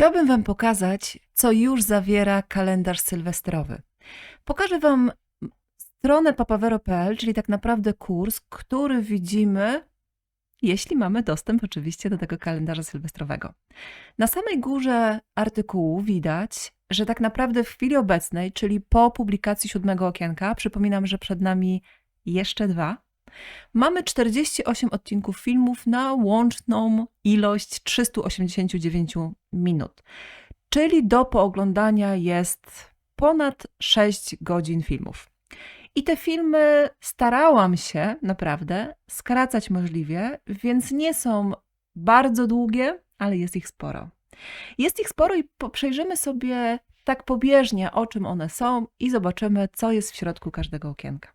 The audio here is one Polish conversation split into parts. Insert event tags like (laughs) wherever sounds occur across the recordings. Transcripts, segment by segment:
Chciałabym Wam pokazać, co już zawiera kalendarz sylwestrowy. Pokażę Wam stronę papawero.pl, czyli tak naprawdę kurs, który widzimy, jeśli mamy dostęp oczywiście do tego kalendarza sylwestrowego. Na samej górze artykułu widać, że tak naprawdę w chwili obecnej, czyli po publikacji siódmego okienka, przypominam, że przed nami jeszcze dwa, mamy 48 odcinków filmów na łączną ilość 389 minut. Czyli do pooglądania jest ponad 6 godzin filmów. I te filmy starałam się naprawdę skracać możliwie, więc nie są bardzo długie, ale jest ich sporo. Jest ich sporo i przejrzymy sobie tak pobieżnie, o czym one są i zobaczymy, co jest w środku każdego okienka.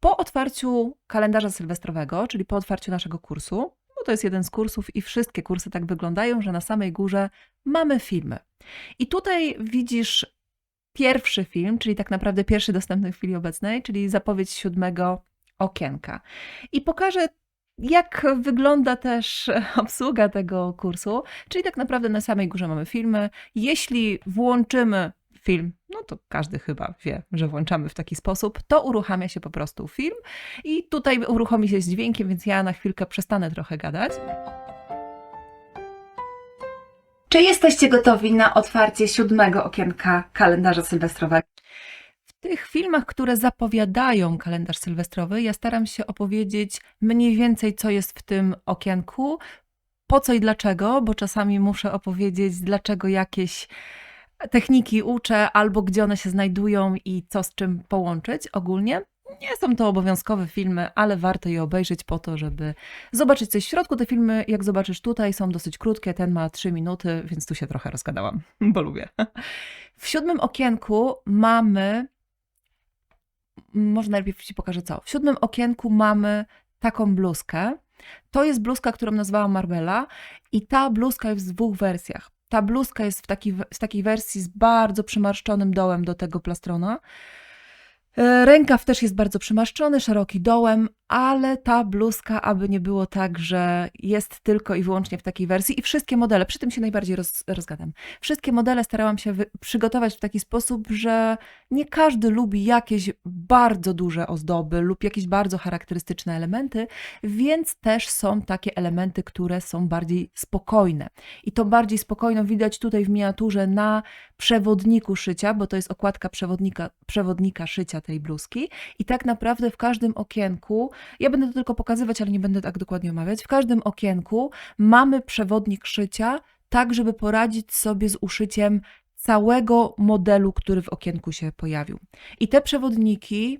Po otwarciu kalendarza sylwestrowego, czyli po otwarciu naszego kursu, bo to jest jeden z kursów i wszystkie kursy tak wyglądają, że na samej górze mamy filmy. I tutaj widzisz pierwszy film, czyli tak naprawdę pierwszy dostępny w chwili obecnej, czyli zapowiedź siódmego okienka. I pokażę, jak wygląda też (laughs) obsługa tego kursu, czyli tak naprawdę na samej górze mamy filmy. Jeśli włączymy film, no to każdy chyba wie, że włączamy w taki sposób, to uruchamia się po prostu film i tutaj uruchomi się z dźwiękiem, więc ja na chwilkę przestanę trochę gadać. Czy jesteście gotowi na otwarcie siódmego okienka kalendarza sylwestrowego? W tych filmach, które zapowiadają kalendarz sylwestrowy, ja staram się opowiedzieć mniej więcej, co jest w tym okienku, po co i dlaczego, bo czasami muszę opowiedzieć, dlaczego jakieś techniki uczę, albo gdzie one się znajdują i co z czym połączyć ogólnie. Nie są to obowiązkowe filmy, ale warto je obejrzeć po to, żeby zobaczyć coś w środku. Te filmy, jak zobaczysz tutaj, są dosyć krótkie. Ten ma 3 minuty, więc tu się trochę rozgadałam, (laughs) bo lubię. W siódmym okienku mamy. Może najpierw Ci pokażę co. W siódmym okienku mamy taką bluzkę. To jest bluzka, którą nazwałam Marbella, i ta bluzka jest w dwóch wersjach. Ta bluzka jest w, taki, w takiej wersji z bardzo przymarszczonym dołem do tego plastrona. E, Rękaw też jest bardzo przymarszczony, szeroki dołem, ale ta bluzka, aby nie było tak, że jest tylko i wyłącznie w takiej wersji i wszystkie modele, przy tym się najbardziej roz, rozgadam, wszystkie modele starałam się przygotować w taki sposób, że nie każdy lubi jakieś bardzo duże ozdoby lub jakieś bardzo charakterystyczne elementy, więc też są takie elementy, które są bardziej spokojne. I to bardziej spokojno widać tutaj w miniaturze na przewodniku szycia, bo to jest okładka przewodnika, przewodnika szycia tej bluzki. I tak naprawdę w każdym okienku, ja będę to tylko pokazywać, ale nie będę tak dokładnie omawiać, w każdym okienku mamy przewodnik szycia, tak żeby poradzić sobie z uszyciem całego modelu, który w okienku się pojawił. I te przewodniki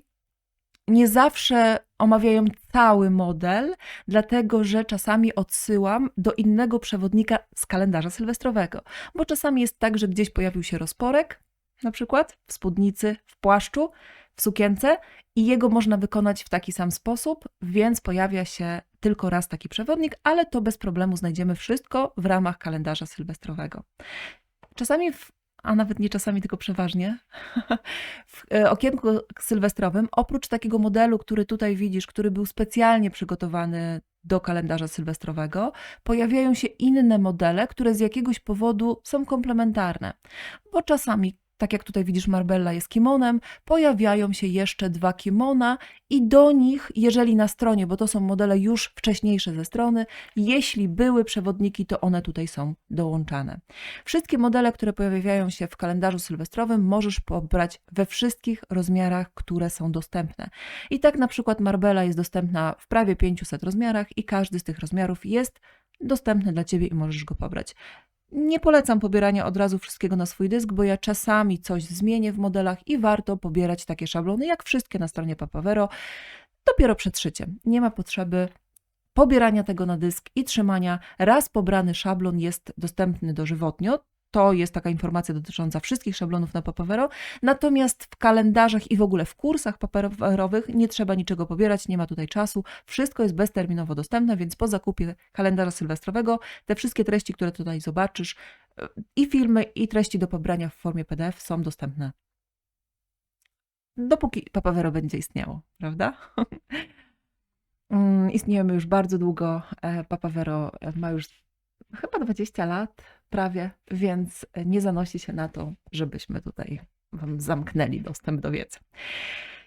nie zawsze omawiają cały model, dlatego że czasami odsyłam do innego przewodnika z kalendarza sylwestrowego, bo czasami jest tak, że gdzieś pojawił się rozporek, na przykład w spódnicy, w płaszczu, w sukience i jego można wykonać w taki sam sposób, więc pojawia się tylko raz taki przewodnik, ale to bez problemu znajdziemy wszystko w ramach kalendarza sylwestrowego. Czasami, w, a nawet nie czasami, tylko przeważnie, (laughs) w e, okienku sylwestrowym, oprócz takiego modelu, który tutaj widzisz, który był specjalnie przygotowany do kalendarza sylwestrowego, pojawiają się inne modele, które z jakiegoś powodu są komplementarne, bo czasami tak jak tutaj widzisz, Marbella jest kimonem, pojawiają się jeszcze dwa kimona i do nich, jeżeli na stronie, bo to są modele już wcześniejsze ze strony, jeśli były przewodniki, to one tutaj są dołączane. Wszystkie modele, które pojawiają się w kalendarzu sylwestrowym, możesz pobrać we wszystkich rozmiarach, które są dostępne. I tak na przykład Marbella jest dostępna w prawie 500 rozmiarach i każdy z tych rozmiarów jest dostępny dla Ciebie i możesz go pobrać. Nie polecam pobierania od razu wszystkiego na swój dysk, bo ja czasami coś zmienię w modelach i warto pobierać takie szablony, jak wszystkie na stronie Papavero, dopiero przed szyciem. Nie ma potrzeby pobierania tego na dysk i trzymania. Raz pobrany szablon jest dostępny dożywotnio. To jest taka informacja dotycząca wszystkich szablonów na Papavero. Natomiast w kalendarzach i w ogóle w kursach paperowych nie trzeba niczego pobierać, nie ma tutaj czasu. Wszystko jest bezterminowo dostępne, więc po zakupie kalendarza sylwestrowego te wszystkie treści, które tutaj zobaczysz, y, i filmy, i treści do pobrania w formie PDF są dostępne. Dopóki Papavero będzie istniało, prawda? (laughs) Mm, Istniejemy już bardzo długo. e, Papavero ma już chyba 20 lat prawie, więc nie zanosi się na to, żebyśmy tutaj Wam zamknęli dostęp do wiedzy.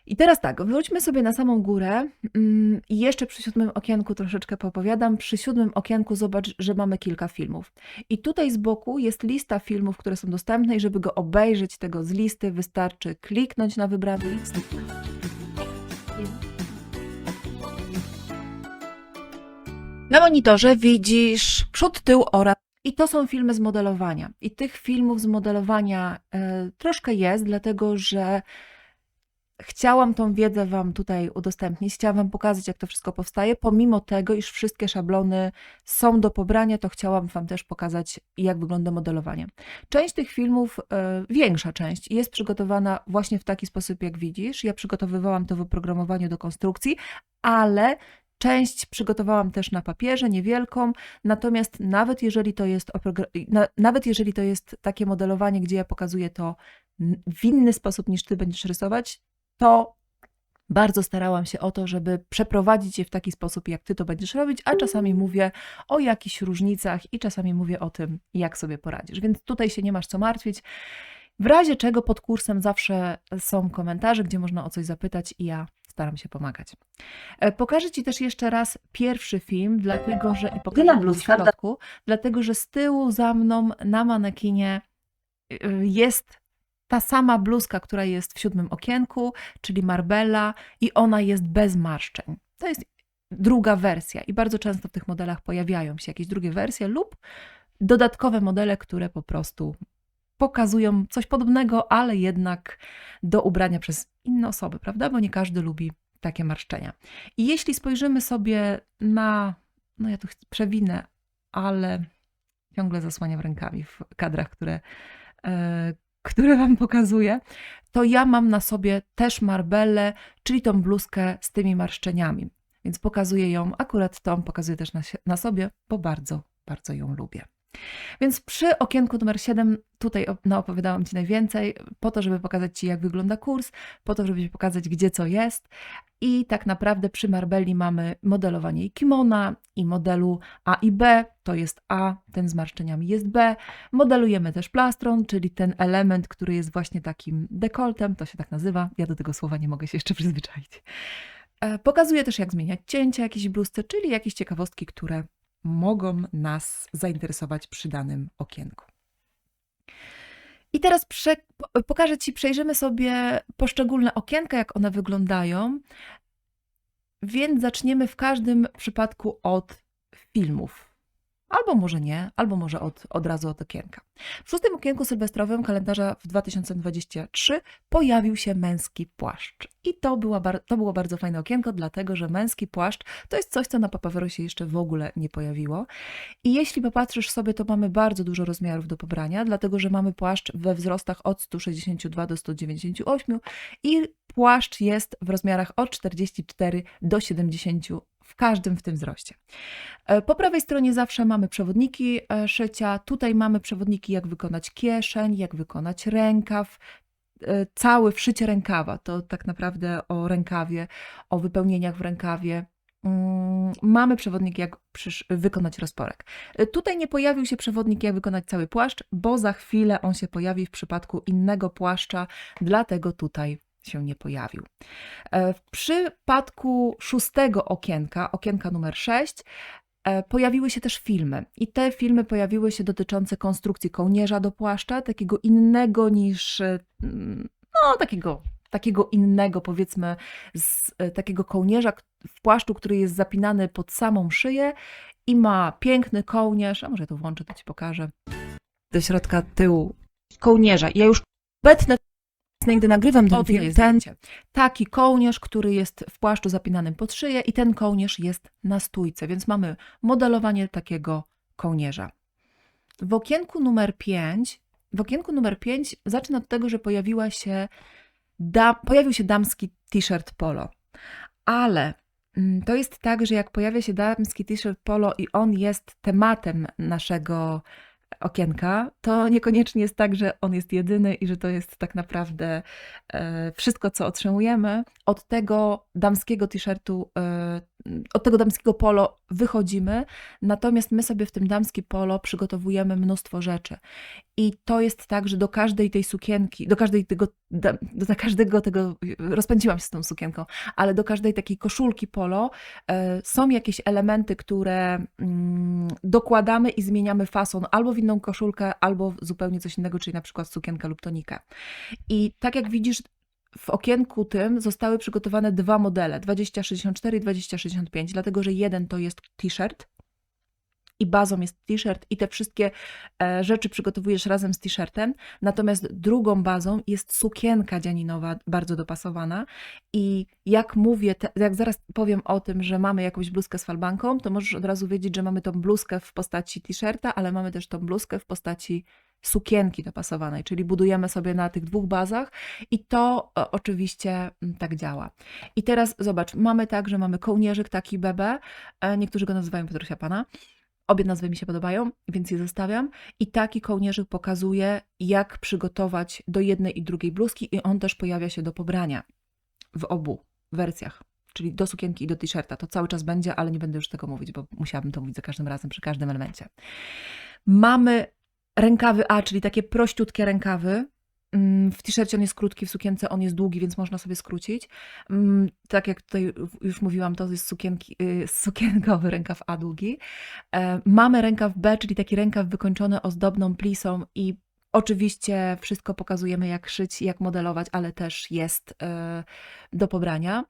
I teraz tak, wróćmy sobie na samą górę mm, i jeszcze przy siódmym okienku troszeczkę popowiadam. Przy siódmym okienku zobacz, że mamy kilka filmów. I tutaj z boku jest lista filmów, które są dostępne i żeby go obejrzeć tego z listy wystarczy kliknąć na wybrany list. Na monitorze widzisz przód, tył oraz i to są filmy z modelowania. I tych filmów z modelowania e, troszkę jest, dlatego że chciałam tą wiedzę Wam tutaj udostępnić, chciałam Wam pokazać, jak to wszystko powstaje. Pomimo tego, iż wszystkie szablony są do pobrania, to chciałam Wam też pokazać, jak wygląda modelowanie. Część tych filmów, e, większa część, jest przygotowana właśnie w taki sposób, jak widzisz. Ja przygotowywałam to w oprogramowaniu do konstrukcji, ale Część przygotowałam też na papierze, niewielką, natomiast nawet jeżeli to jest, nawet jeżeli to jest takie modelowanie, gdzie ja pokazuję to w inny sposób niż ty będziesz rysować, to bardzo starałam się o to, żeby przeprowadzić je w taki sposób, jak ty to będziesz robić, a czasami mówię o jakichś różnicach i czasami mówię o tym, jak sobie poradzisz. Więc tutaj się nie masz co martwić. W razie czego pod kursem zawsze są komentarze, gdzie można o coś zapytać i ja staram się pomagać. E, pokażę Ci też jeszcze raz pierwszy film, dlatego że i pokażę w środku, dlatego że z tyłu za mną na manekinie y, jest ta sama bluzka, która jest w siódmym okienku, czyli Marbella i ona jest bez marszczeń. To jest druga wersja i bardzo często w tych modelach pojawiają się jakieś drugie wersje lub dodatkowe modele, które po prostu pokazują coś podobnego, ale jednak do ubrania przez inne osoby, prawda? Bo nie każdy lubi takie marszczenia. I jeśli spojrzymy sobie na, no ja tu przewinę, ale ciągle zasłaniam rękami w kadrach, które, e, które Wam pokazuję, to ja mam na sobie też marbelle, czyli tą bluzkę z tymi marszczeniami. Więc pokazuję ją, akurat tą pokazuję też na, na sobie, bo bardzo, bardzo ją lubię. Więc przy okienku numer 7 tutaj naopowiadałam Ci najwięcej, po to, żeby pokazać Ci, jak wygląda kurs, po to, żeby Ci pokazać, gdzie co jest. I tak naprawdę przy Marbelli mamy modelowanie i kimona, i modelu A i B, to jest A, ten z marszczeniami jest B. Modelujemy też plastron, czyli ten element, który jest właśnie takim dekoltem, to się tak nazywa. Ja do tego słowa nie mogę się jeszcze przyzwyczaić. E, pokazuję też, jak zmieniać cięcia jakiejś bluzce, czyli jakieś ciekawostki, które mogą nas zainteresować przy danym okienku. I teraz pokażę Ci, przejrzymy sobie poszczególne okienka, jak one wyglądają. Więc zaczniemy w każdym przypadku od filmów. Albo może nie, albo może od, od razu od okienka. W szóstym okienku sylwestrowym kalendarza w 2023 pojawił się męski płaszcz. I to, była, to było bardzo fajne okienko, dlatego że męski płaszcz to jest coś, co na Papawerosie jeszcze w ogóle nie pojawiło. I jeśli popatrzysz sobie, to mamy bardzo dużo rozmiarów do pobrania, dlatego że mamy płaszcz we wzrostach od 162 do 198 i płaszcz jest w rozmiarach od 44 do 70 w każdym w tym wzroście. E, po prawej stronie zawsze mamy przewodniki e, szycia. Tutaj mamy przewodniki, jak wykonać kieszeń, jak wykonać rękaw, e, cały wszycie rękawa. To tak naprawdę o rękawie, o wypełnieniach w rękawie. Mm, mamy przewodnik, jak wykonać rozporek. Tutaj nie pojawił się przewodnik, jak wykonać cały płaszcz, bo za chwilę on się pojawi w przypadku innego płaszcza, dlatego tutaj się nie pojawił. E, w przypadku szóstego okienka, okienka numer 6, e, pojawiły się też filmy. I te filmy pojawiły się dotyczące konstrukcji kołnierza do płaszcza, takiego innego niż, e, no takiego, takiego innego powiedzmy, z takiego kołnierza w płaszczu, który jest zapinany pod samą szyję i ma piękny kołnierz, a może to włączę, to Ci pokażę, do środka tyłu kołnierza. Ja już obecne gdy nagrywam ten film, ten taki kołnierz, który jest w płaszczu zapinanym pod szyję i ten kołnierz jest na stójce, więc mamy modelowanie takiego kołnierza. W okienku numer 5, w okienku numer 5 zacznę od tego, że pojawiła się da, pojawił się damski t-shirt polo. Ale mm, to jest tak, że jak pojawia się damski t-shirt polo i on jest tematem naszego okienka, to niekoniecznie jest tak, że on jest jedyny i że to jest tak naprawdę e, wszystko, co otrzymujemy. Od tego damskiego t-shirtu, e, od tego damskiego polo wychodzimy, natomiast my sobie w tym damskim polo przygotowujemy mnóstwo rzeczy. I to jest tak, że do każdej tej sukienki, do każdej tego, da- do każdego tego, rozpędziłam się z tą sukienką, ale do każdej takiej koszulki polo e, są jakieś elementy, które mm, dokładamy i zmieniamy fason albo w inną koszulkę, albo w zupełnie coś innego, czyli na przykład sukienkę lub tonikę. I tak jak widzisz, w okienku tym zostały przygotowane dwa modele, 2064 i 2065, dlatego że jeden to jest t-shirt, i bazą jest t-shirt i te wszystkie e, rzeczy przygotowujesz razem z t-shirtem. Natomiast drugą bazą jest sukienka dzianinowa, bardzo dopasowana. I jak mówię, jak zaraz powiem o tym, że mamy jakąś bluzkę z falbanką, to możesz od razu wiedzieć, że mamy tą bluzkę w postaci t-shirta, ale mamy też tą bluzkę w postaci sukienki dopasowanej, czyli budujemy sobie na tych dwóch bazach i to e, oczywiście mm, tak działa. I teraz zobacz, mamy tak, że mamy kołnierzyk taki bebe, niektórzy go nazywają Petrusia Pana, Obie nazwy mi się podobają, więc je zostawiam. I taki kołnierzyk pokazuje, jak przygotować do jednej i drugiej bluzki, i on też pojawia się do pobrania w obu wersjach. Czyli do sukienki i do t-shirta. To cały czas będzie, ale nie będę już tego mówić, bo musiałabym to mówić za każdym razem, przy każdym elemencie. Mamy rękawy A, czyli takie prościutkie rękawy, w t-shircie on jest krótki, w sukience on jest długi, więc można sobie skrócić. Mm, tak jak tutaj już mówiłam, to jest sukienki, y, (laughs) sukienkowy rękaw A długi. E, mamy rękaw B, czyli taki rękaw wykończony ozdobną plisą i oczywiście wszystko pokazujemy jak szyć, jak modelować, ale też jest e, do pobrania.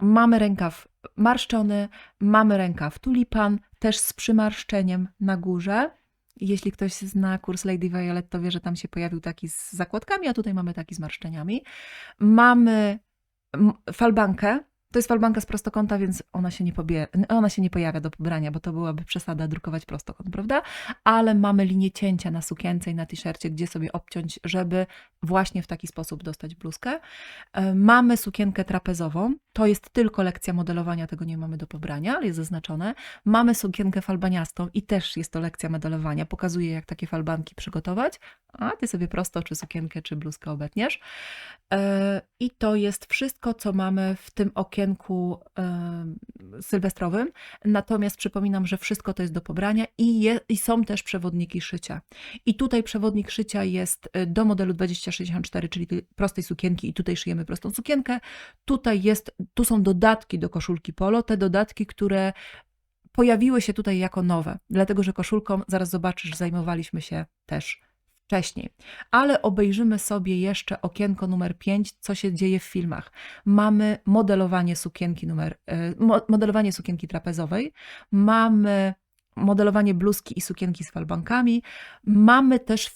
Mamy rękaw marszczony, mamy rękaw tulipan, też z przymarszczeniem na górze. Jeśli ktoś zna kurs Lady Violet, to wie, że tam się pojawił taki z zakładkami, a tutaj mamy taki z marszczeniami. Mamy falbankę, to jest falbanka z prostokąta, więc ona się, nie pobie... ona się nie pojawia do pobrania, bo to byłaby przesada drukować prostokąt, prawda? Ale mamy linię cięcia na sukience i na t-shircie, gdzie sobie obciąć, żeby właśnie w taki sposób dostać bluzkę. E, mamy sukienkę trapezową, to jest tylko lekcja modelowania, tego nie mamy do pobrania, ale jest zaznaczone. Mamy sukienkę falbaniastą i też jest to lekcja modelowania, pokazuje jak takie falbanki przygotować, a ty sobie prosto czy sukienkę, czy bluzkę obetniesz. E, I to jest wszystko, co mamy w tym okienku sylwestrowym. Natomiast przypominam, że wszystko to jest do pobrania i, je, i są też przewodniki szycia. I tutaj przewodnik szycia jest e, do modelu 2064, czyli tej prostej sukienki i tutaj szyjemy prostą sukienkę. Tutaj jest, tu są dodatki do koszulki polo, te dodatki, które pojawiły się tutaj jako nowe, dlatego że koszulką, zaraz zobaczysz, zajmowaliśmy się też wcześniej. Ale obejrzymy sobie jeszcze okienko numer 5, co się dzieje w filmach. Mamy modelowanie sukienki numer, e, modelowanie sukienki trapezowej, mamy modelowanie bluzki i sukienki z falbankami, mamy też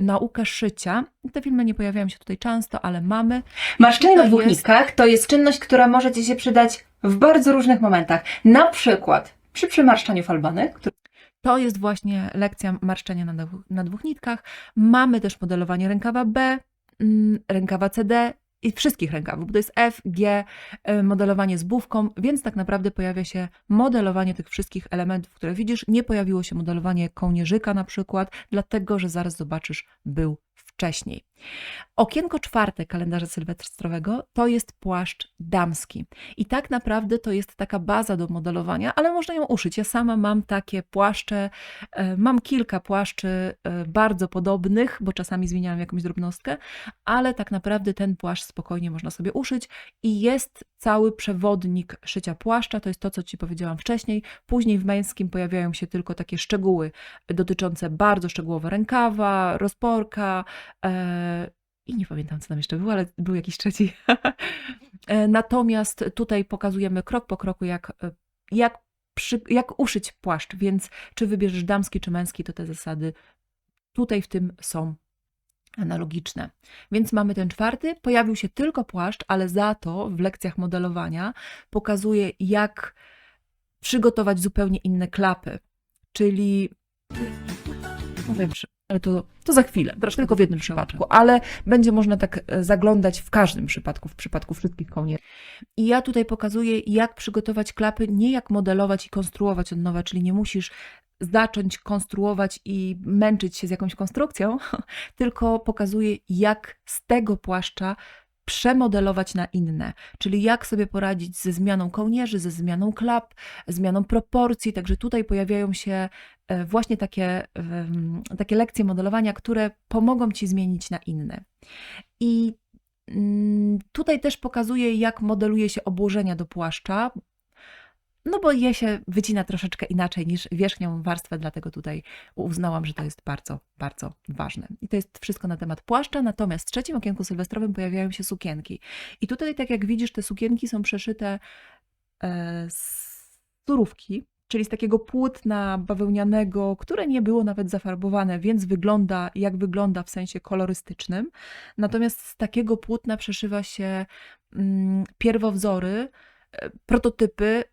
naukę szycia. Te filmy nie pojawiają się tutaj często, ale mamy. Maszczenie na dwóch nitkach to jest czynność, która może Ci się przydać w bardzo różnych momentach. Na przykład przy przymarszczaniu falbanek, który to jest właśnie lekcja marszczenia na, na dwóch nitkach. Mamy też modelowanie rękawa B, mm, rękawa CD i wszystkich rękawów, bo to jest F, G, e, modelowanie z bówką, więc tak naprawdę pojawia się modelowanie tych wszystkich elementów, które widzisz. Nie pojawiło się modelowanie kołnierzyka na przykład, dlatego że zaraz zobaczysz, był wcześniej. Okienko czwarte kalendarza sylwestrowego to jest płaszcz damski. I tak naprawdę to jest taka baza do modelowania, ale można ją uszyć. Ja sama mam takie płaszcze, e, mam kilka płaszczy e, bardzo podobnych, bo czasami zmieniałam jakąś drobnostkę, ale tak naprawdę ten płaszcz spokojnie można sobie uszyć i jest cały przewodnik szycia płaszcza. To jest to, co Ci powiedziałam wcześniej. Później w męskim pojawiają się tylko takie szczegóły dotyczące bardzo szczegółowo rękawa, rozporka, i nie pamiętam, co tam jeszcze było, ale był jakiś trzeci. (laughs) E, natomiast tutaj pokazujemy krok po kroku, jak, e, jak, przy, jak uszyć płaszcz, więc czy wybierzesz damski, czy męski, to te zasady tutaj w tym są analogiczne. Więc mamy ten czwarty, pojawił się tylko płaszcz, ale za to w lekcjach modelowania pokazuje, jak przygotować zupełnie inne klapy, czyli no wiem, ale to, to za chwilę, tylko w jednym przypadku, ale będzie można tak e, zaglądać w każdym przypadku, w przypadku wszystkich kołnierzy. I ja tutaj pokazuję, jak przygotować klapy, nie jak modelować i konstruować od nowa, czyli nie musisz zacząć konstruować i męczyć się z jakąś konstrukcją, (laughs) tylko pokazuje, jak z tego płaszcza przemodelować na inne, czyli jak sobie poradzić ze zmianą kołnierzy, ze zmianą klap, zmianą proporcji. Także tutaj pojawiają się e, właśnie takie, em, takie lekcje modelowania, które pomogą ci zmienić na inne. I mm, tutaj też pokazuje, jak modeluje się obłożenia do płaszcza. No bo je się wycina troszeczkę inaczej niż wierzchnią warstwę, dlatego tutaj uznałam, że to jest bardzo, bardzo ważne. I to jest wszystko na temat płaszcza, natomiast w trzecim okienku sylwestrowym pojawiają się sukienki. I tutaj, tak jak widzisz, te sukienki są przeszyte e, z surówki, czyli z takiego płótna bawełnianego, które nie było nawet zafarbowane, więc wygląda jak wygląda w sensie kolorystycznym. Natomiast z takiego płótna przeszywa się mm, pierwowzory, e, prototypy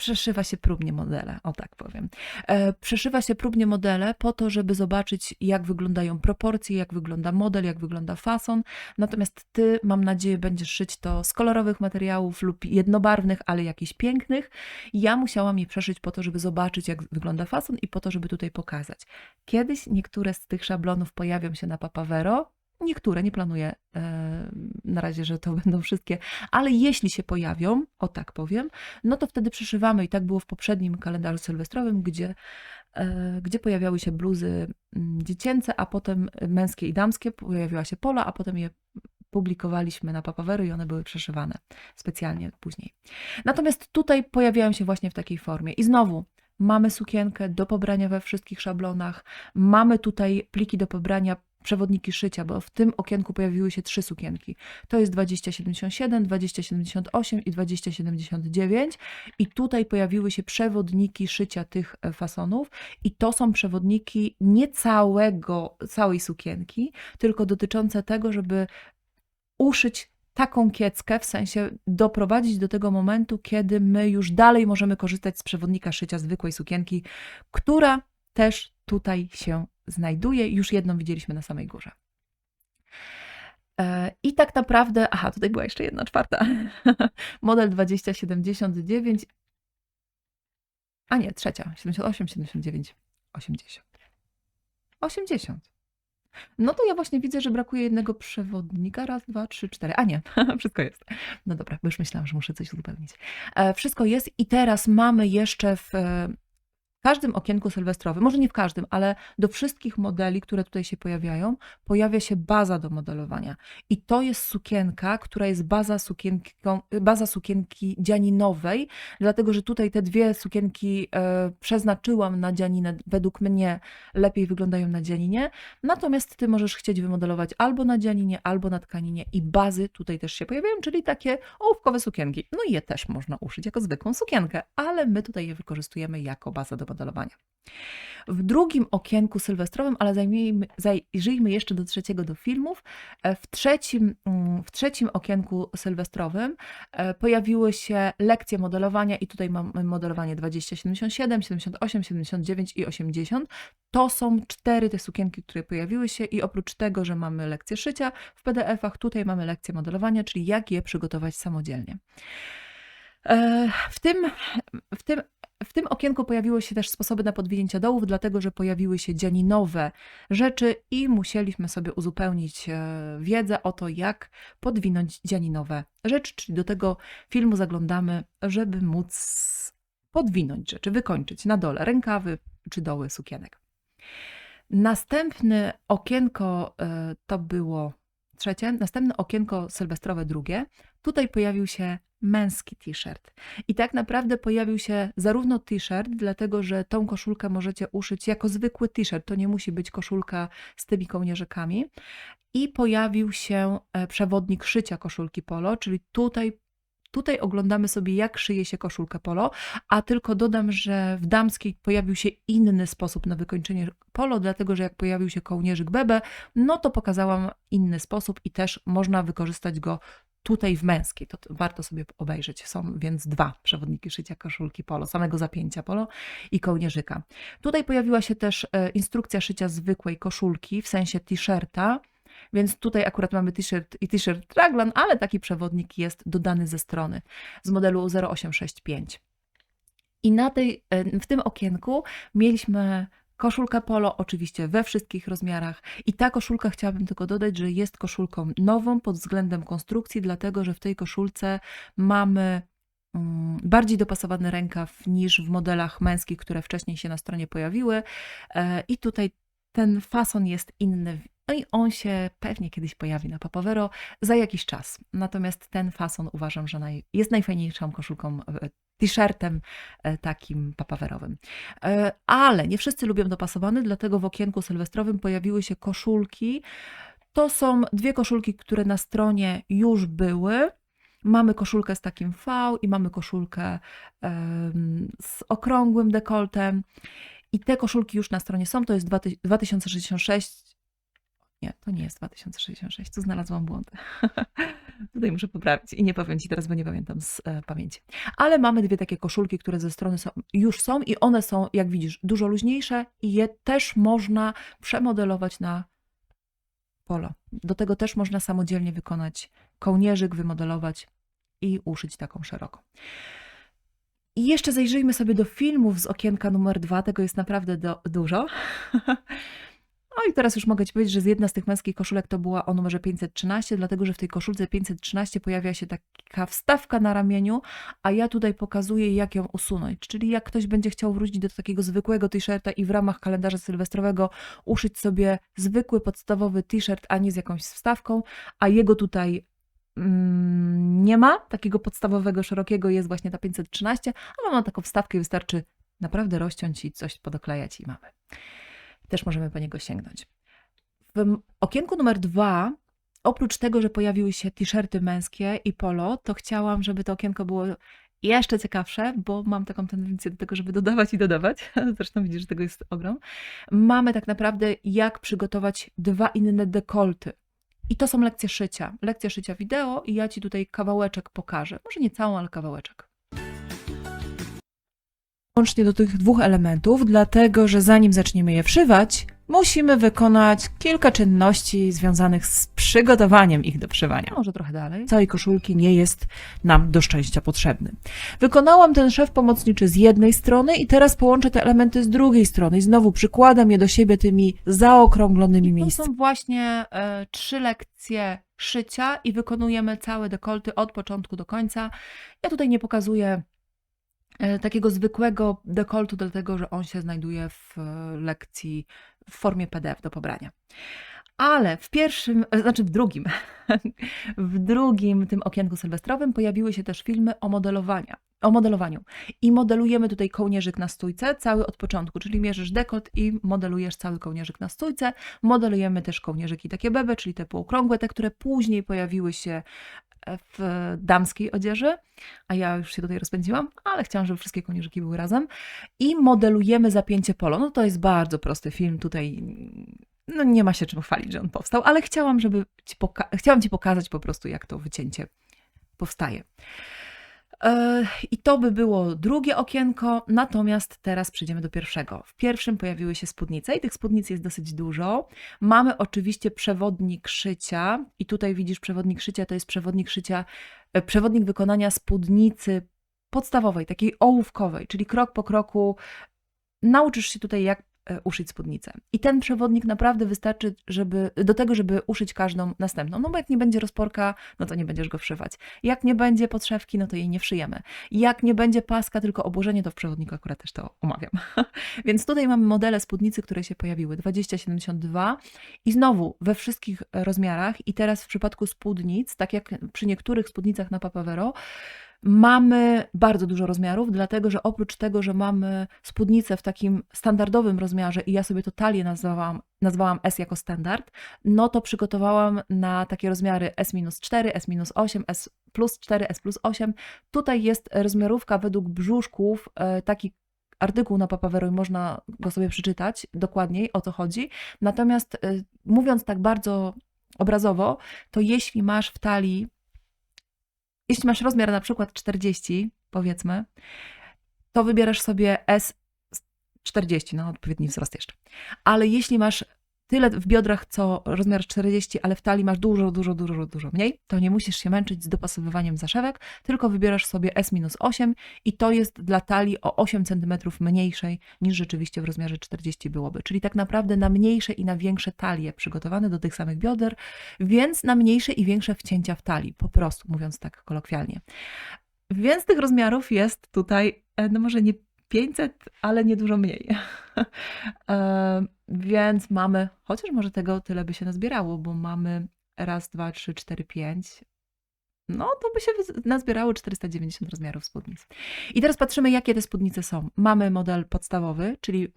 przeszywa się próbnie modele, o tak powiem. E, Przeszywa się próbnie modele po to, żeby zobaczyć, jak wyglądają proporcje, jak wygląda model, jak wygląda fason. Natomiast ty, mam nadzieję, będziesz szyć to z kolorowych materiałów lub jednobarwnych, ale jakichś pięknych. Ja musiałam je przeszyć po to, żeby zobaczyć, jak wygląda fason i po to, żeby tutaj pokazać. Kiedyś niektóre z tych szablonów pojawią się na Papavero, Niektóre, nie planuję e, na razie, że to (laughs) będą wszystkie, ale jeśli się pojawią, o tak powiem, no to wtedy przyszywamy i tak było w poprzednim kalendarzu sylwestrowym, gdzie, e, gdzie pojawiały się bluzy mm, dziecięce, a potem męskie i damskie, pojawiła się pola, a potem je publikowaliśmy na papawery i one były przeszywane specjalnie później. Natomiast tutaj pojawiają się właśnie w takiej formie. I znowu mamy sukienkę do pobrania we wszystkich szablonach, mamy tutaj pliki do pobrania przewodniki szycia, bo w tym okienku pojawiły się trzy sukienki. To jest 2077, 2078 i 2079 i tutaj pojawiły się przewodniki szycia tych e, fasonów i to są przewodniki nie całego, całej sukienki, tylko dotyczące tego, żeby uszyć taką kieckę, w sensie doprowadzić do tego momentu, kiedy my już dalej możemy korzystać z przewodnika szycia zwykłej sukienki, która też tutaj się znajduje. Już jedną widzieliśmy na samej górze. E, I tak naprawdę, aha, tutaj była jeszcze jedna czwarta. (laughs) Model 2079, a nie, trzecia, 78, 79, 80. 80. No to ja właśnie widzę, że brakuje jednego przewodnika. Raz, dwa, trzy, cztery. A nie, (laughs) wszystko jest. No dobra, bo już myślałam, że muszę coś uzupełnić. E, Wszystko jest i teraz mamy jeszcze w e, każdym okienku sylwestrowym, może nie w każdym, ale do wszystkich modeli, które tutaj się pojawiają, pojawia się baza do modelowania. I to jest sukienka, która jest baza, sukienką, baza sukienki dzianinowej, dlatego że tutaj te dwie sukienki e, przeznaczyłam na dzianinę. Według mnie lepiej wyglądają na dzianinie. Natomiast ty możesz chcieć wymodelować albo na dzianinie, albo na tkaninie i bazy tutaj też się pojawiają, czyli takie ołówkowe sukienki. No i je też można uszyć jako zwykłą sukienkę, ale my tutaj je wykorzystujemy jako bazę do W drugim okienku sylwestrowym, ale zajmijmy, zajrzyjmy jeszcze do trzeciego, do filmów. E, W trzecim, mm, w trzecim okienku sylwestrowym e, pojawiły się lekcje modelowania i tutaj mamy modelowanie 2077, 78, 79 i 80. To są cztery te sukienki, które pojawiły się i oprócz tego, że mamy lekcje szycia w PDF-ach, tutaj mamy lekcje modelowania, czyli jak je przygotować samodzielnie. E, W tym, w tym w tym okienku pojawiły się też sposoby na podwinięcie dołów, dlatego że pojawiły się dzianinowe rzeczy i musieliśmy sobie uzupełnić e, wiedzę o to, jak podwinąć dzianinowe rzeczy, czyli do tego filmu zaglądamy, żeby móc podwinąć rzeczy, wykończyć na dole rękawy czy doły sukienek. Następne okienko e, to było trzecie, następne okienko sylwestrowe drugie. Tutaj pojawił się męski t-shirt. I tak naprawdę pojawił się zarówno t-shirt, dlatego że tą koszulkę możecie uszyć jako zwykły t-shirt, to nie musi być koszulka z tymi kołnierzykami. I pojawił się e, przewodnik szycia koszulki polo, czyli tutaj Tutaj oglądamy sobie, jak szyje się koszulkę polo, a tylko dodam, że w damskiej pojawił się inny sposób na wykończenie polo, dlatego że jak pojawił się kołnierzyk bebe, no to pokazałam inny sposób i też można wykorzystać go tutaj w męskiej. To to warto sobie obejrzeć. Są więc dwa przewodniki szycia koszulki polo, samego zapięcia polo i kołnierzyka. Tutaj pojawiła się też e, instrukcja szycia zwykłej koszulki, w sensie t-shirta, więc tutaj akurat mamy t-shirt i t-shirt raglan, ale taki przewodnik jest dodany ze strony z modelu 0865. I na tej, w tym okienku mieliśmy koszulkę polo, oczywiście we wszystkich rozmiarach. I ta koszulka, chciałabym tylko dodać, że jest koszulką nową pod względem konstrukcji, dlatego że w tej koszulce mamy mm, bardziej dopasowany rękaw niż w modelach męskich, które wcześniej się na stronie pojawiły. E, I tutaj ten fason jest inny. No i on się pewnie kiedyś pojawi na Papavero za jakiś czas. Natomiast ten fason uważam, że naj, jest najfajniejszą koszulką, e, t-shirtem e, takim papawerowym. E, Ale nie wszyscy lubią dopasowany, dlatego w okienku sylwestrowym pojawiły się koszulki. To są dwie koszulki, które na stronie już były. Mamy koszulkę z takim V i mamy koszulkę z okrągłym dekoltem. I te koszulki już na stronie są. To jest 2000 2066. Nie, to nie jest 2066. Tu znalazłam błąd. (laughs) Tutaj muszę poprawić i nie powiem Ci teraz, bo nie pamiętam z e, pamięci. Ale mamy dwie takie koszulki, które ze strony są, już są i one są, jak widzisz, dużo luźniejsze i je też można przemodelować na polo. Do tego też można samodzielnie wykonać kołnierzyk, wymodelować i uszyć taką szeroką. I jeszcze zajrzyjmy sobie do filmów z okienka numer dwa. Tego jest naprawdę do, dużo. (laughs) No i teraz już mogę Ci powiedzieć, że z jedna z tych męskich koszulek to była o numerze 513, dlatego że w tej koszulce 513 pojawia się taka wstawka na ramieniu, a ja tutaj pokazuję, jak ją usunąć. Czyli jak ktoś będzie chciał wrócić do takiego zwykłego t-shirta i w ramach kalendarza sylwestrowego uszyć sobie zwykły, podstawowy t-shirt, a nie z jakąś wstawką, a jego tutaj mm, nie ma, takiego podstawowego, szerokiego jest właśnie ta 513, ale ma taką wstawkę i wystarczy naprawdę rozciąć i coś podoklejać i mamy też możemy po niego sięgnąć. W okienku numer dwa, oprócz tego, że pojawiły się t-shirty męskie i polo, to chciałam, żeby to okienko było jeszcze ciekawsze, bo mam taką tendencję do tego, żeby dodawać i dodawać. (laughs) Zresztą widzisz, że tego jest ogrom. Mamy tak naprawdę, jak przygotować dwa inne dekolty. I to są lekcje szycia. Lekcje szycia wideo i ja Ci tutaj kawałeczek pokażę. Może nie całą, ale kawałeczek wyłącznie do tych dwóch elementów, dlatego że zanim zaczniemy je wszywać, musimy wykonać kilka czynności związanych z przygotowaniem ich do wszywania. Może trochę dalej. Całej koszulki nie jest nam do szczęścia potrzebny. Wykonałam ten szef pomocniczy z jednej strony i teraz połączę te elementy z drugiej strony i znowu przykładam je do siebie tymi zaokrąglonymi miejscami. To są właśnie e, trzy lekcje szycia i wykonujemy całe dekolty od początku do końca. Ja tutaj nie pokazuję takiego zwykłego dekoltu, dlatego że on się znajduje w e, lekcji w formie PDF do pobrania. Ale w pierwszym, e, znaczy w drugim, (laughs) w drugim tym okienku sylwestrowym pojawiły się też filmy o modelowania, o modelowaniu. I modelujemy tutaj kołnierzyk na stójce, cały od początku, czyli mierzysz dekolt i modelujesz cały kołnierzyk na stójce. Modelujemy też kołnierzyki takie bebe, czyli te półokrągłe, te, które później pojawiły się w damskiej odzieży, a ja już się tutaj rozpędziłam, ale chciałam, żeby wszystkie kołnierzyki były razem. I modelujemy zapięcie polo. No to jest bardzo prosty film, tutaj no nie ma się czym chwalić, że on powstał, ale chciałam, żeby ci chciałam Ci pokazać po prostu, jak to wycięcie powstaje. E, I to by było drugie okienko, natomiast teraz przejdziemy do pierwszego. W pierwszym pojawiły się spódnice i tych spódnic jest dosyć dużo. Mamy oczywiście przewodnik szycia i tutaj widzisz przewodnik szycia, to jest przewodnik szycia, e, przewodnik wykonania spódnicy podstawowej, takiej ołówkowej, czyli krok po kroku nauczysz się tutaj, jak uszyć spódnicę. I ten przewodnik naprawdę wystarczy żeby, do tego, żeby uszyć każdą następną. No bo jak nie będzie rozporka, no to nie będziesz go wszywać. Jak nie będzie podszewki, no to jej nie wszyjemy. Jak nie będzie paska, tylko obłożenie, to w przewodniku akurat też to omawiam. (laughs) Więc tutaj mamy modele spódnicy, które się pojawiły. 2072 i znowu we wszystkich rozmiarach i teraz w przypadku spódnic, tak jak przy niektórych spódnicach na Papavero, Mamy bardzo dużo rozmiarów, dlatego że oprócz tego, że mamy spódnicę w takim standardowym rozmiarze i ja sobie to talię nazwałam, nazwałam S jako standard, no to przygotowałam na takie rozmiary S-4, S-8, S plus 4, S plus 8. Tutaj jest rozmiarówka według brzuszków, e, taki artykuł na Papavero i można go sobie przeczytać dokładniej, o co chodzi. Natomiast e, mówiąc tak bardzo obrazowo, to jeśli masz w talii jeśli masz rozmiar na przykład 40, powiedzmy, to wybierasz sobie S40, no odpowiedni wzrost jeszcze. Ale jeśli masz tyle w biodrach co rozmiar 40, ale w talii masz dużo, dużo, dużo, dużo mniej, to nie musisz się męczyć z dopasowywaniem zaszewek, tylko wybierasz sobie S-8 i to jest dla talii o 8 cm mniejszej niż rzeczywiście w rozmiarze 40 byłoby. Czyli tak naprawdę na mniejsze i na większe talie przygotowane do tych samych bioder, więc na mniejsze i większe wcięcia w talii, po prostu mówiąc tak kolokwialnie. Więc tych rozmiarów jest tutaj, e, no może nie 500, ale nie dużo mniej. (laughs) E, Więc mamy, chociaż może tego tyle by się nazbierało, bo mamy raz, dwa, trzy, cztery, pięć. No, to by się nazbierało 490 rozmiarów spódnic. I teraz patrzymy, jakie te spódnice są. Mamy model podstawowy, czyli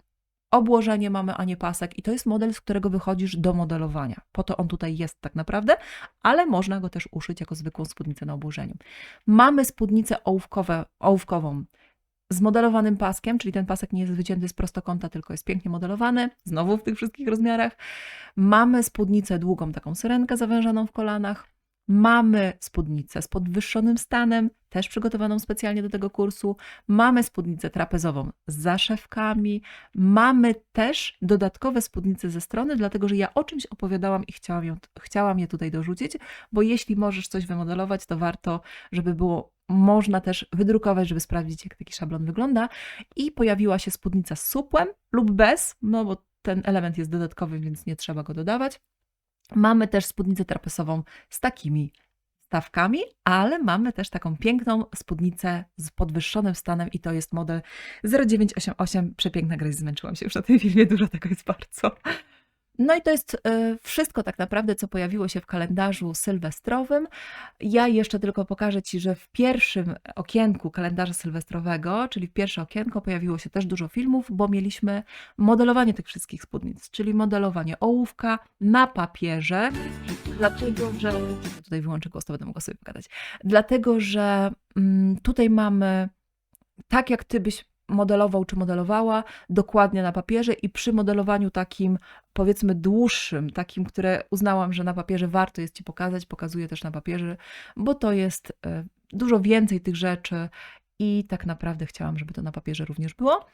obłożenie mamy, a nie pasek, i to jest model, z którego wychodzisz do modelowania. Po to on tutaj jest tak naprawdę, ale można go też uszyć jako zwykłą spódnicę na obłożeniu. Mamy spódnicę ołówkowe, ołówkową z modelowanym paskiem, czyli ten pasek nie jest wycięty z prostokąta, tylko jest pięknie modelowany, znowu w tych wszystkich rozmiarach. Mamy spódnicę długą, taką syrenkę zawężoną w kolanach. Mamy spódnicę z podwyższonym stanem, też przygotowaną specjalnie do tego kursu. Mamy spódnicę trapezową z zaszewkami. Mamy też dodatkowe spódnice ze strony, dlatego że ja o czymś opowiadałam i chciałam, ją, chciałam je tutaj dorzucić, bo jeśli możesz coś wymodelować, to warto, żeby było można też wydrukować, żeby sprawdzić, jak taki szablon wygląda. I pojawiła się spódnica z supłem lub bez, no bo ten element jest dodatkowy, więc nie trzeba go dodawać. Mamy też spódnicę trapezową z takimi stawkami, ale mamy też taką piękną spódnicę z podwyższonym stanem i to jest model 0988. Przepiękna Grace, zmęczyłam się już na tym filmie, dużo tego jest bardzo. No i to jest e, wszystko tak naprawdę, co pojawiło się w kalendarzu sylwestrowym. Ja jeszcze tylko pokażę Ci, że w pierwszym okienku kalendarza sylwestrowego, czyli w pierwsze okienko, pojawiło się też dużo filmów, bo mieliśmy modelowanie tych wszystkich spódnic, czyli modelowanie ołówka na papierze, dlatego że. Tutaj wyłączę głos, to będę mogła sobie pogadać. Dlatego, że mm, tutaj mamy tak, jak Ty byś modelował czy modelowała dokładnie na papierze i przy modelowaniu takim powiedzmy dłuższym, takim, które uznałam, że na papierze warto jest Ci pokazać, pokazuję też na papierze, bo to jest e, dużo więcej tych rzeczy i tak naprawdę chciałam, żeby to na papierze również było.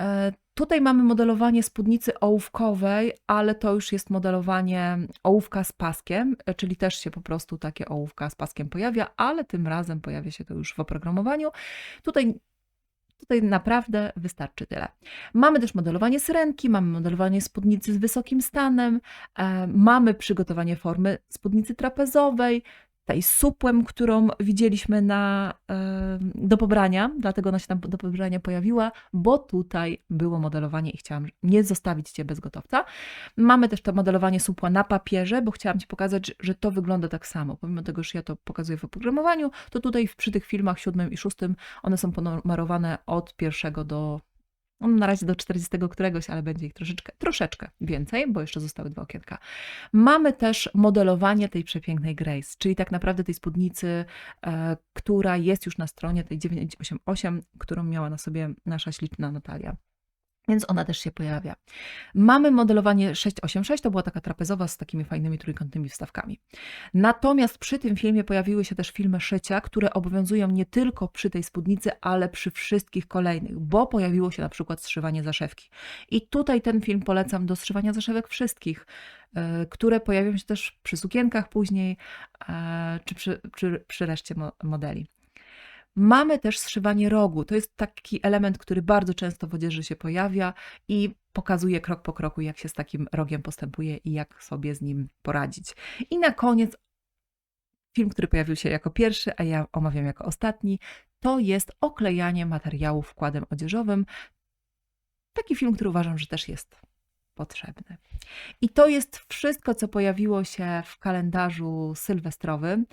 E, Tutaj mamy modelowanie spódnicy ołówkowej, ale to już jest modelowanie ołówka z paskiem, e, czyli też się po prostu takie ołówka z paskiem pojawia, ale tym razem pojawia się to już w oprogramowaniu. Tutaj Tutaj naprawdę wystarczy tyle. Mamy też modelowanie syrenki, mamy modelowanie spódnicy z wysokim stanem, e, mamy przygotowanie formy spódnicy trapezowej, tej supłem, którą widzieliśmy na, e, do pobrania, dlatego ona się tam do pobrania pojawiła, bo tutaj było modelowanie i chciałam nie zostawić Cię bez gotowca. Mamy też to modelowanie supła na papierze, bo chciałam Ci pokazać, że to wygląda tak samo. Pomimo tego, że ja to pokazuję w oprogramowaniu, to tutaj przy tych filmach siódmym i szóstym one są ponumerowane od pierwszego do no, na razie do 40 któregoś, ale będzie ich troszeczkę, troszeczkę więcej, bo jeszcze zostały dwa okienka. Mamy też modelowanie tej przepięknej Grace, czyli tak naprawdę tej spódnicy, e, która jest już na stronie tej 988, którą miała na sobie nasza śliczna Natalia. Więc ona też się pojawia. Mamy modelowanie 686, to była taka trapezowa z takimi fajnymi trójkątnymi wstawkami. Natomiast przy tym filmie pojawiły się też filmy szycia, które obowiązują nie tylko przy tej spódnicy, ale przy wszystkich kolejnych, bo pojawiło się na przykład zszywanie zaszewki. I tutaj ten film polecam do zszywania zaszewek wszystkich, e, które pojawią się też przy sukienkach później, e, czy przy, przy, reszcie mo- modeli. Mamy też zszywanie rogu. To jest taki element, który bardzo często w odzieży się pojawia i pokazuje krok po kroku, jak się z takim rogiem postępuje i jak sobie z nim poradzić. I na koniec film, który pojawił się jako pierwszy, a ja omawiam jako ostatni, to jest oklejanie materiału wkładem odzieżowym. Taki film, który uważam, że też jest potrzebny. I to jest wszystko, co pojawiło się w kalendarzu sylwestrowym.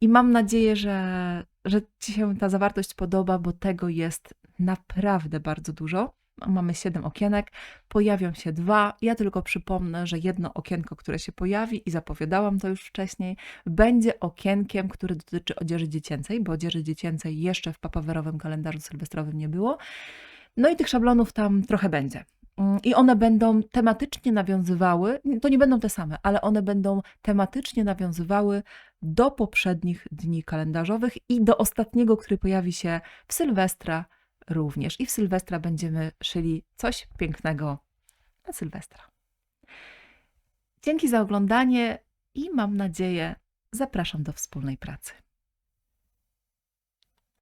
I mam nadzieję, że, że Ci się ta zawartość podoba, bo tego jest naprawdę bardzo dużo. Mamy 7 okienek, pojawią się dwa. Ja tylko przypomnę, że jedno okienko, które się pojawi, i zapowiadałam to już wcześniej, będzie okienkiem, które dotyczy odzieży dziecięcej, bo odzieży dziecięcej jeszcze w papawerowym kalendarzu sylwestrowym nie było. No i tych szablonów tam trochę będzie. Mm, I one będą tematycznie nawiązywały, to nie będą te same, ale one będą tematycznie nawiązywały do poprzednich dni kalendarzowych i do ostatniego, który pojawi się w Sylwestra również. I w Sylwestra będziemy szyli coś pięknego na Sylwestra. Dzięki za oglądanie i mam nadzieję zapraszam do wspólnej pracy.